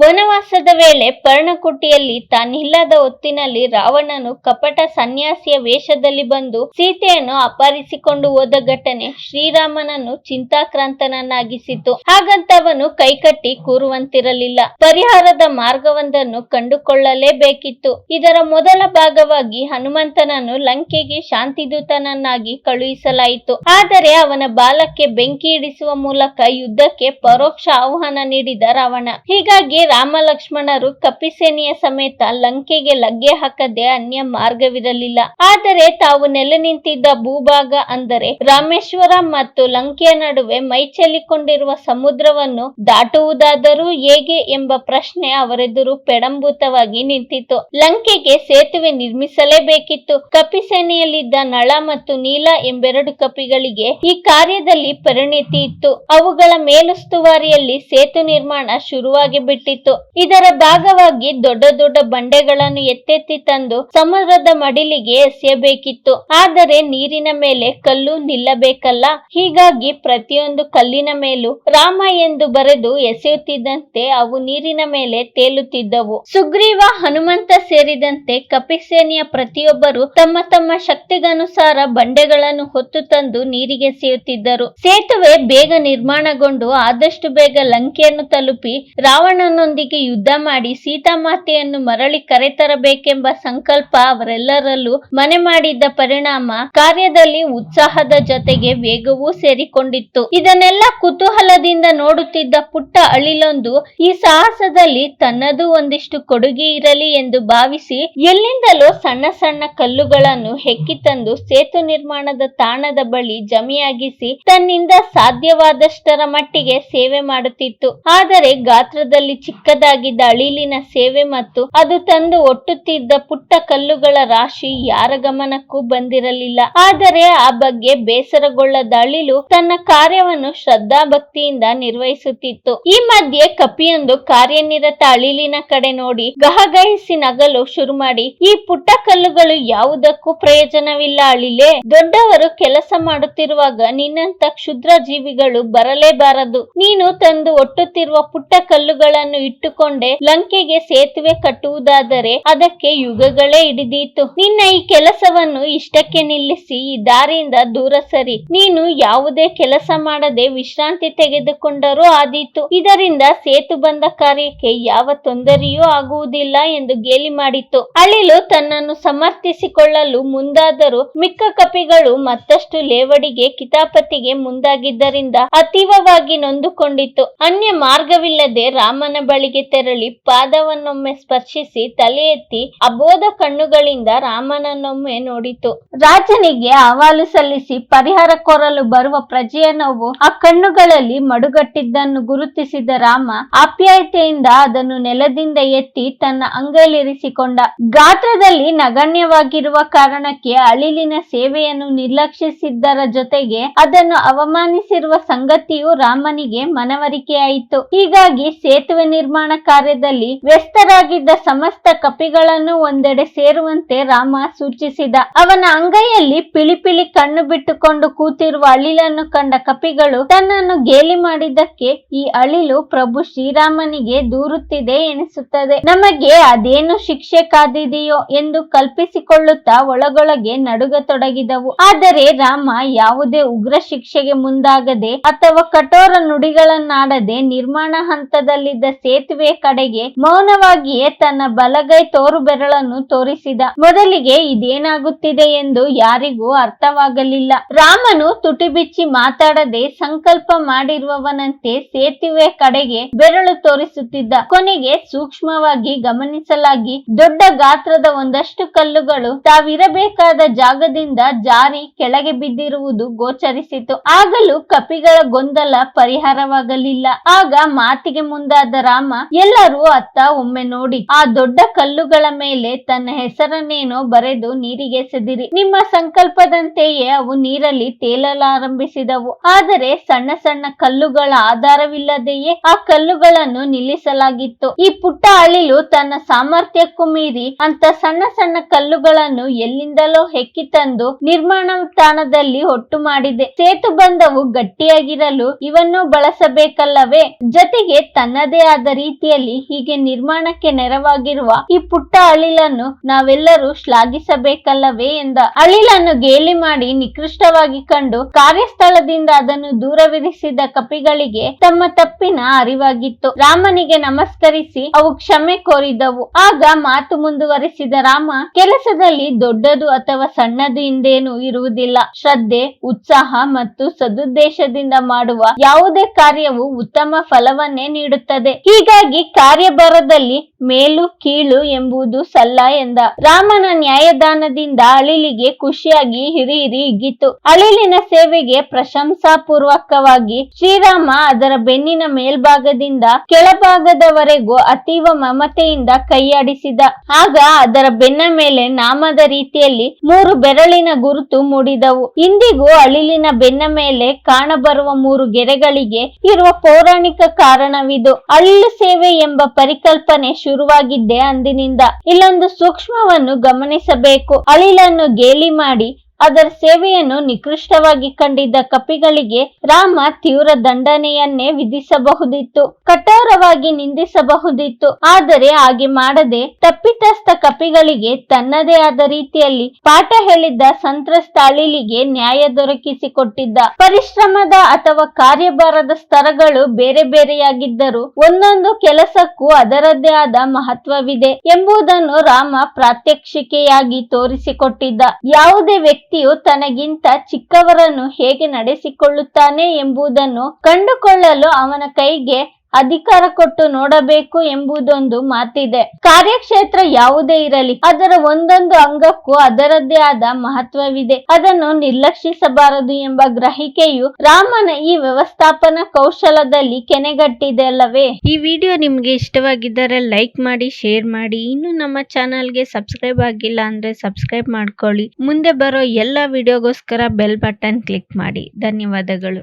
ವನವಾಸದ ವೇಳೆ ಪರ್ಣಕುಟಿಯಲ್ಲಿ ತಾನಿಲ್ಲದ ಹೊತ್ತಿನಲ್ಲಿ ರಾವಣನು ಕಪಟ ಸನ್ಯಾಸಿಯ ವೇಷದಲ್ಲಿ ಬಂದು ಸೀತೆಯನ್ನು ಅಪಹರಿಸಿಕೊಂಡು ಹೋದ ಘಟನೆ ಶ್ರೀರಾಮನನ್ನು ಚಿಂತಾಕ್ರಾಂತನನ್ನಾಗಿಸಿತು. ಹಾಗಂತ ಅವನು ಕೈಕಟ್ಟಿ ಕೂರುವಂತಿರಲಿಲ್ಲ. ಪರಿಹಾರದ ಮಾರ್ಗವೊಂದನ್ನು ಕಂಡುಕೊಳ್ಳಲೇಬೇಕಿತ್ತು. ಇದರ ಮೊದಲ ಭಾಗವಾಗಿ ಹನುಮಂತನನ್ನು ಲಂಕೆಗೆ ಶಾಂತಿದೂತನನ್ನಾಗಿ ಕಳುಹಿಸಲಾಯಿತು. ಆದರೆ ಅವನ ಬಾಲಕ್ಕೆ ಬೆಂಕಿ ಇಡಿಸುವ ಮೂಲಕ ಯುದ್ಧಕ್ಕೆ ಪರೋಕ್ಷ ಆಹ್ವಾನ ನೀಡಿದ ರಾವಣ. ಹೀಗಾಗಿ ರಾಮ ಲಕ್ಷ್ಮಣರು ಕಪಿಸೇನೆಯ ಸಮೇತ ಲಂಕೆಗೆ ಲಗ್ಗೆ ಹಾಕದೆ ಅನ್ಯ ಮಾರ್ಗವಿರಲಿಲ್ಲ. ಆದರೆ ತಾವು ನೆಲೆ ನಿಂತಿದ್ದ ಭೂಭಾಗ ಅಂದರೆ ರಾಮೇಶ್ವರ ಮತ್ತು ಲಂಕೆಯ ನಡುವೆ ಮೈಚೆಲ್ಲಿಕೊಂಡಿರುವ ಸಮುದ್ರವನ್ನು ದಾಟುವುದಾದರೂ ಹೇಗೆ ಎಂಬ ಪ್ರಶ್ನೆ ಅವರೆದುರು ಪೆಡಂಭೂತವಾಗಿ ನಿಂತಿತು ಲಂಕೆಗೆ ಸೇತುವೆ ನಿರ್ಮಿಸಲೇಬೇಕಿತ್ತು. ಕಪಿಸೇನೆಯಲ್ಲಿದ್ದ ನಳ ಮತ್ತು ನೀಲ ಎಂಬೆರಡು ಕಪಿಗಳಿಗೆ ಈ ಕಾರ್ಯದಲ್ಲಿ ಪರಿಣಿತಿ ಇತ್ತು. ಅವುಗಳ ಮೇಲುಸ್ತುವಾರಿಯಲ್ಲಿ ಸೇತು ನಿರ್ಮಾಣ ಶುರುವಾಗಿ ಇದರ ಭಾಗವಾಗಿ ದೊಡ್ಡ ದೊಡ್ಡ ಬಂಡೆಗಳನ್ನು ಎತ್ತೆತ್ತಿ ತಂದು ಸಮುದ್ರದ ಮಡಿಲಿಗೆ ಎಸೆಯಬೇಕಿತ್ತು. ಆದರೆ ನೀರಿನ ಮೇಲೆ ಕಲ್ಲು ನಿಲ್ಲಬೇಕಲ್ಲ. ಹೀಗಾಗಿ ಪ್ರತಿಯೊಂದು ಕಲ್ಲಿನ ಮೇಲೂ ರಾಮ ಎಂದು ಬರೆದು ಎಸೆಯುತ್ತಿದ್ದಂತೆ ಅವು ನೀರಿನ ಮೇಲೆ ತೇಲುತ್ತಿದ್ದವು. ಸುಗ್ರೀವ, ಹನುಮಂತ ಸೇರಿದಂತೆ ಕಪಿಸೇನೆಯ ಪ್ರತಿಯೊಬ್ಬರು ತಮ್ಮ ತಮ್ಮ ಶಕ್ತಿಗನುಸಾರ ಬಂಡೆಗಳನ್ನು ಹೊತ್ತು ತಂದು ನೀರಿಗೆ ಎಸೆಯುತ್ತಿದ್ದರು. ಸೇತುವೆ ಬೇಗ ನಿರ್ಮಾಣಗೊಂಡು ಆದಷ್ಟು ಬೇಗ ಲಂಕೆಯನ್ನು ತಲುಪಿ ರಾವಣನೊಂದಿಗೆ ಯುದ್ಧ ಮಾಡಿ ಸೀತಾಮಾತೆಯನ್ನು ಮರಳಿ ಕರೆತರಬೇಕೆಂಬ ಸಂಕಲ್ಪ ಅವರೆಲ್ಲರಲ್ಲೂ ಮನೆ ಮಾಡಿದ್ದ ಪರಿಣಾಮ ಕಾರ್ಯದಲ್ಲಿ ಉತ್ಸಾಹದ ಜೊತೆಗೆ ವೇಗವೂ ಸೇರಿಕೊಂಡಿತ್ತು. ಇದನ್ನೆಲ್ಲ ಕುತೂಹಲದಿಂದ ನೋಡುತ್ತಿದ್ದ ಪುಟ್ಟ ಅಳಿಲೊಂದು, ಈ ಸಾಹಸದಲ್ಲಿ ತನ್ನದೂ ಒಂದಿಷ್ಟು ಕೊಡುಗೆ ಇರಲಿ ಎಂದು ಭಾವಿಸಿ ಎಲ್ಲಿಂದಲೋ ಸಣ್ಣ ಸಣ್ಣ ಕಲ್ಲುಗಳನ್ನು ಹೆಕ್ಕಿ ತಂದು ಸೇತು ನಿರ್ಮಾಣದ ತಾಣದ ಬಳಿ ಜಮೆಯಾಗಿಸಿ ತನ್ನಿಂದ ಸಾಧ್ಯವಾದಷ್ಟರ ಮಟ್ಟಿಗೆ ಸೇವೆ ಮಾಡುತ್ತಿತ್ತು. ಆದರೆ ಗಾತ್ರದಲ್ಲಿ ಚಿಕ್ಕದಾಗಿದ್ದ ಅಳಿಲಿನ ಸೇವೆ ಮತ್ತು ಅದು ತಂದು ಒಟ್ಟುತ್ತಿದ್ದ ಪುಟ್ಟ ಕಲ್ಲುಗಳ ರಾಶಿ ಯಾರ ಗಮನಕ್ಕೂ ಬಂದಿರಲಿಲ್ಲ. ಆದರೆ ಆ ಬಗ್ಗೆ ಬೇಸರಗೊಳ್ಳದ ಅಳಿಲು ತನ್ನ ಕಾರ್ಯವನ್ನು ಶ್ರದ್ಧಾಭಕ್ತಿಯಿಂದ ನಿರ್ವಹಿಸುತ್ತಿತ್ತು. ಈ ಮಧ್ಯೆ ಕಪಿಯೊಂದು ಕಾರ್ಯನಿರತ ಅಳಿಲಿನ ಕಡೆ ನೋಡಿ ಗಹಗಹಿಸಿ ನಗಲು ಶುರು ಮಾಡಿ, ಈ ಪುಟ್ಟ ಕಲ್ಲುಗಳು ಯಾವುದಕ್ಕೂ ಪ್ರಯೋಜನವಿಲ್ಲ ಅಳಿಲೆ. ದೊಡ್ಡವರು ಕೆಲಸ ಮಾಡುತ್ತಿರುವಾಗ ನಿನ್ನಂತ ಕ್ಷುದ್ರ ಜೀವಿಗಳು ಬರಲೇಬಾರದು. ನೀನು ತಂದು ಒಟ್ಟುತ್ತಿರುವ ಪುಟ್ಟ ಕಲ್ಲುಗಳನ್ನು ಇಟ್ಟುಕೊಂಡೆ ಲಂಕೆಗೆ ಸೇತುವೆ ಕಟ್ಟುವುದಾದರೆ ಅದಕ್ಕೆ ಯುಗಗಳೇ ಹಿಡಿದೀತು. ನಿನ್ನ ಈ ಕೆಲಸವನ್ನು ಇಷ್ಟಕ್ಕೆ ನಿಲ್ಲಿಸಿ, ಈ ದಾರಿಯಿಂದ ದೂರ ಸರಿ. ನೀನು ಯಾವುದೇ ಕೆಲಸ ಮಾಡದೆ ವಿಶ್ರಾಂತಿ ತೆಗೆದುಕೊಂಡರೂ ಆದೀತು. ಇದರಿಂದ ಸೇತು ಬಂದ ಕಾರ್ಯಕ್ಕೆ ಯಾವ ತೊಂದರೆಯೂ ಆಗುವುದಿಲ್ಲ ಎಂದು ಗೇಲಿ ಮಾಡಿತ್ತು ಅಳಿಲು ತನ್ನನ್ನು ಸಮರ್ಥಿಸಿಕೊಳ್ಳಲು ಮುಂದಾದರೂ ಮಿಕ್ಕ ಕಪಿಗಳು ಮತ್ತಷ್ಟು ಲೇವಡಿಗೆ, ಕಿತಾಪತಿಗೆ ಮುಂದಾಗಿದ್ದರಿಂದ ಅತೀವವಾಗಿ ನೊಂದುಕೊಂಡಿತ್ತು ಅನ್ಯ ಮಾರ್ಗವಿಲ್ಲದೆ ರಾಮನ ಬಳಿಗೆ ತೆರಳಿ ಪಾದವನ್ನೊಮ್ಮೆ ಸ್ಪರ್ಶಿಸಿ ತಲೆ ಎತ್ತಿ ಅಬೋಧ ಕಣ್ಣುಗಳಿಂದ ರಾಮನನ್ನೊಮ್ಮೆ ನೋಡಿತು. ರಾಜನಿಗೆ ಅಹವಾಲು ಸಲ್ಲಿಸಿ ಪರಿಹಾರ ಕೋರಲು ಬರುವ ಪ್ರಜೆಯ ನೋವು ಆ ಕಣ್ಣುಗಳಲ್ಲಿ ಮಡುಗಟ್ಟಿದ್ದನ್ನು ಗುರುತಿಸಿದ ರಾಮ ಆಪ್ಯಾಯತೆಯಿಂದ ಅದನ್ನು ನೆಲದಿಂದ ಎತ್ತಿ ತನ್ನ ಅಂಗೈಲಿರಿಸಿಕೊಂಡ. ಗಾತ್ರದಲ್ಲಿ ನಗಣ್ಯವಾಗಿರುವ ಕಾರಣಕ್ಕೆ ಅಳಿಲಿನ ಸೇವೆಯನ್ನು ನಿರ್ಲಕ್ಷಿಸಿದ್ದರ ಜೊತೆಗೆ ಅದನ್ನು ಅವಮಾನಿಸಿರುವ ಸಂಗತಿಯು ರಾಮನಿಗೆ ಮನವರಿಕೆಯಾಯಿತು. ಹೀಗಾಗಿ ಸೇತುವೆ ನಿರ್ಮಾಣ ಕಾರ್ಯದಲ್ಲಿ ವ್ಯಸ್ತರಾಗಿದ್ದ ಸಮಸ್ತ ಕಪಿಗಳನ್ನು ಒಂದೆಡೆ ಸೇರುವಂತೆ ರಾಮ ಸೂಚಿಸಿದ. ಅವನ ಅಂಗೈಯಲ್ಲಿ ಪಿಳಿಪಿಳಿ ಕಣ್ಣು ಬಿಟ್ಟುಕೊಂಡು ಕೂತಿರುವ ಅಳಿಲನ್ನು ಕಂಡ ಕಪಿಗಳು ತನ್ನನ್ನು ಗೇಲಿ ಮಾಡಿದ್ದಕ್ಕೆ ಈ ಅಳಿಲು ಪ್ರಭು ಶ್ರೀರಾಮನಿಗೆ ದೂರುತ್ತಿದೆ ಎನಿಸುತ್ತದೆ. ನಮಗೆ ಅದೇನು ಶಿಕ್ಷೆ ಕಾದಿದೆಯೋ ಎಂದು ಕಲ್ಪಿಸಿಕೊಳ್ಳುತ್ತಾ ಒಳಗೊಳಗೆ ನಡುಗತೊಡಗಿದವು. ಆದರೆ ರಾಮ ಯಾವುದೇ ಉಗ್ರ ಶಿಕ್ಷೆಗೆ ಮುಂದಾಗದೆ ಅಥವಾ ಕಠೋರ ನುಡಿಗಳನ್ನಾಡದೆ ನಿರ್ಮಾಣ ಹಂತದಲ್ಲಿದ್ದ ಸೇತುವೆ ಕಡೆಗೆ ಮೌನವಾಗಿಯೇ ತನ್ನ ಬಲಗೈ ತೋರು ಬೆರಳನ್ನು ತೋರಿಸಿದ. ಮೊದಲಿಗೆ ಇದೇನಾಗುತ್ತಿದೆ ಎಂದು ಯಾರಿಗೂ ಅರ್ಥವಾಗಲಿಲ್ಲ. ರಾಮನು ತುಟಿ ಬಿಚ್ಚಿ ಮಾತಾಡದೆ ಸಂಕಲ್ಪ ಮಾಡಿರುವವನಂತೆ ಸೇತುವೆ ಕಡೆಗೆ ಬೆರಳು ತೋರಿಸುತ್ತಿದ್ದ. ಕೊನೆಗೆ ಸೂಕ್ಷ್ಮವಾಗಿ ಗಮನಿಸಲಾಗಿ ದೊಡ್ಡ ಗಾತ್ರದ ಒಂದಷ್ಟು ಕಲ್ಲುಗಳು ತಾವಿರಬೇಕಾದ ಜಾಗದಿಂದ ಜಾರಿ ಕೆಳಗೆ ಬಿದ್ದಿರುವುದು ಗೋಚರಿಸಿತು. ಆಗಲೂ ಕಪಿಗಳ ಗೊಂದಲ ಪರಿಹಾರವಾಗಲಿಲ್ಲ. ಆಗ ಮಾತಿಗೆ ಮುಂದಾದ ರಾಮ, ಎಲ್ಲರೂ ಅತ್ತ ಒಮ್ಮೆ ನೋಡಿ, ಆ ದೊಡ್ಡ ಕಲ್ಲುಗಳ ಮೇಲೆ ತನ್ನ ಹೆಸರನ್ನೇನೋ ಬರೆದು ನೀರಿಗೆ ಎಸೆದಿರಿ ನಿಮ್ಮ ಸಂಕಲ್ಪದಂತೆಯೇ ಅವು ನೀರಲ್ಲಿ ತೇಲಲಾರಂಭಿಸಿದವು. ಆದರೆ ಸಣ್ಣ ಸಣ್ಣ ಕಲ್ಲುಗಳ ಆಧಾರವಿಲ್ಲದೆಯೇ ಆ ಕಲ್ಲುಗಳನ್ನು ನಿಲ್ಲಿಸಲಾಗಿತ್ತು. ಈ ಪುಟ್ಟ ಅಳಿಲು ತನ್ನ ಸಾಮರ್ಥ್ಯಕ್ಕೂ ಮೀರಿ ಅಂತ ಸಣ್ಣ ಸಣ್ಣ ಕಲ್ಲುಗಳನ್ನು ಎಲ್ಲಿಂದಲೋ ಹೆಕ್ಕಿ ತಂದು ನಿರ್ಮಾಣ ತಾಣದಲ್ಲಿ ಒಟ್ಟು ಮಾಡಿದೆ. ಸೇತು ಬಂಧವು ಗಟ್ಟಿಯಾಗಿರಲು ಇವನ್ನು ಬಳಸಬೇಕಲ್ಲವೇ? ಜೊತೆಗೆ ತನ್ನದೇ ಆದ ಆದ ರೀತಿಯಲ್ಲಿ ಹೀಗೆ ನಿರ್ಮಾಣಕ್ಕೆ ನೆರವಾಗಿರುವ ಈ ಪುಟ್ಟ ಅಳಿಲನ್ನು ನಾವೆಲ್ಲರೂ ಶ್ಲಾಘಿಸಬೇಕಲ್ಲವೇ ಎಂದ. ಅಳಿಲನ್ನು ಗೇಲಿ ಮಾಡಿ ನಿಕೃಷ್ಟವಾಗಿ ಕಂಡು ಕಾರ್ಯಸ್ಥಳದಿಂದ ಅದನ್ನು ದೂರವಿರಿಸಿದ ಕಪಿಗಳಿಗೆ ತಮ್ಮ ತಪ್ಪಿನ ಅರಿವಾಗಿತ್ತು. ರಾಮನಿಗೆ ನಮಸ್ಕರಿಸಿ ಅವು ಕ್ಷಮೆ ಕೋರಿದವು. ಆಗ ಮಾತು ಮುಂದುವರಿಸಿದ ರಾಮ, ಕೆಲಸದಲ್ಲಿ ದೊಡ್ಡದು ಅಥವಾ ಸಣ್ಣದು ಹಿಂದೇನು ಇರುವುದಿಲ್ಲ. ಶ್ರದ್ಧೆ, ಉತ್ಸಾಹ ಮತ್ತು ಸದುದ್ದೇಶದಿಂದ ಮಾಡುವ ಯಾವುದೇ ಕಾರ್ಯವು ಉತ್ತಮ ಫಲವನ್ನೇ ನೀಡುತ್ತದೆ. ಹೀಗಾಗಿ ಕಾರ್ಯಭಾರದಲ್ಲಿ ಮೇಲು ಕೀಳು ಎಂಬುದು ಸಲ್ಲ ಎಂದ. ರಾಮನ ನ್ಯಾಯದಾನದಿಂದ ಅಳಿಲಿಗೆ ಖುಷಿಯಾಗಿ ಹಿರಿ ಹಿರಿ ಹಿಗ್ಗಿತು ಅಳಿಲಿನ ಸೇವೆಗೆ ಪ್ರಶಂಸಾಪೂರ್ವಕವಾಗಿ ಶ್ರೀರಾಮ ಅದರ ಬೆನ್ನಿನ ಮೇಲ್ಭಾಗದಿಂದ ಕೆಳಭಾಗದವರೆಗೂ ಅತೀವ ಮಮತೆಯಿಂದ ಕೈಯಾಡಿಸಿದ. ಆಗ ಅದರ ಬೆನ್ನ ಮೇಲೆ ನಾಮದ ರೀತಿಯಲ್ಲಿ ಮೂರು ಬೆರಳಿನ ಗುರುತು ಮೂಡಿದವು. ಇಂದಿಗೂ ಅಳಿಲಿನ ಬೆನ್ನ ಮೇಲೆ ಕಾಣಬರುವ ಮೂರು ಗೆರೆಗಳಿಗೆ ಇರುವ ಪೌರಾಣಿಕ ಕಾರಣವಿದು. ಅಳಿಲು ಸೇವೆ ಎಂಬ ಪರಿಕಲ್ಪನೆ ಶುರುವಾಗಿದ್ದೆ ಅಂದಿನಿಂದ ಇಲ್ಲೊಂದು ಸೂಕ್ಷ್ಮವನ್ನು ಗಮನಿಸಬೇಕು. ಅಳಿಲನ್ನು ಗೇಲಿ ಮಾಡಿ ಅದರ ಸೇವೆಯನ್ನು ನಿಕೃಷ್ಟವಾಗಿ ಕಂಡಿದ್ದ ಕಪಿಗಳಿಗೆ ರಾಮ ತೀವ್ರ ದಂಡನೆಯನ್ನೇ ವಿಧಿಸಬಹುದಿತ್ತು. ಕಠೋರವಾಗಿ ನಿಂದಿಸಬಹುದಿತ್ತು. ಆದರೆ ಹಾಗೆ ಮಾಡದೆ ತಪ್ಪಿತಸ್ಥ ಕಪಿಗಳಿಗೆ ತನ್ನದೇ ಆದ ರೀತಿಯಲ್ಲಿ ಪಾಠ ಹೇಳಿದ್ದ ಸಂತ್ರಸ್ತ ಅಳಿಲಿಗೆ ನ್ಯಾಯ ದೊರಕಿಸಿಕೊಟ್ಟಿದ್ದ. ಪರಿಶ್ರಮದ ಅಥವಾ ಕಾರ್ಯಭಾರದ ಸ್ತರಗಳು ಬೇರೆ ಬೇರೆಯಾಗಿದ್ದರೂ ಒಂದೊಂದು ಕೆಲಸಕ್ಕೂ ಅದರದ್ದೇ ಆದ ಮಹತ್ವವಿದೆ ಎಂಬುದನ್ನು ರಾಮ ಪ್ರಾತ್ಯಕ್ಷಿಕೆಯಾಗಿ ತೋರಿಸಿಕೊಟ್ಟಿದ್ದ. ಯಾವುದೇ ವ್ಯಕ್ತಿಯು ತನಗಿಂತ ಚಿಕ್ಕವರನ್ನು ಹೇಗೆ ನಡೆಸಿಕೊಳ್ಳುತ್ತಾನೆ ಎಂಬುದನ್ನು ಕಂಡುಕೊಳ್ಳಲು ಅವನ ಕೈಗೆ ಅಧಿಕಾರ ಕೊಟ್ಟು ನೋಡಬೇಕು ಎಂಬುದೊಂದು ಮಾತಿದೆ. ಕಾರ್ಯಕ್ಷೇತ್ರ ಯಾವುದೇ ಇರಲಿ, ಅದರ ಒಂದೊಂದು ಅಂಗಕ್ಕೂ ಅದರದ್ದೇ ಆದ ಮಹತ್ವವಿದೆ. ಅದನ್ನು ನಿರ್ಲಕ್ಷಿಸಬಾರದು ಎಂಬ ಗ್ರಹಿಕೆಯು ರಾಮನ ಈ ವ್ಯವಸ್ಥಾಪನಾ ಕೌಶಲದಲ್ಲಿ ಕೆನೆಗಟ್ಟಿದೆ ಅಲ್ಲವೇ? ಈ ವಿಡಿಯೋ ನಿಮಗೆ ಇಷ್ಟವಾಗಿದ್ದರೆ ಲೈಕ್ ಮಾಡಿ, ಶೇರ್ ಮಾಡಿ. ಇನ್ನು ನಮ್ಮ ಚಾನಲ್ಗೆ ಸಬ್ಸ್ಕ್ರೈಬ್ ಆಗಿಲ್ಲ ಅಂದ್ರೆ ಸಬ್ಸ್ಕ್ರೈಬ್ ಮಾಡ್ಕೊಳ್ಳಿ. ಮುಂದೆ ಬರೋ ಎಲ್ಲ ವಿಡಿಯೋಗೋಸ್ಕರ ಬೆಲ್ ಬಟನ್ ಕ್ಲಿಕ್ ಮಾಡಿ. ಧನ್ಯವಾದಗಳು.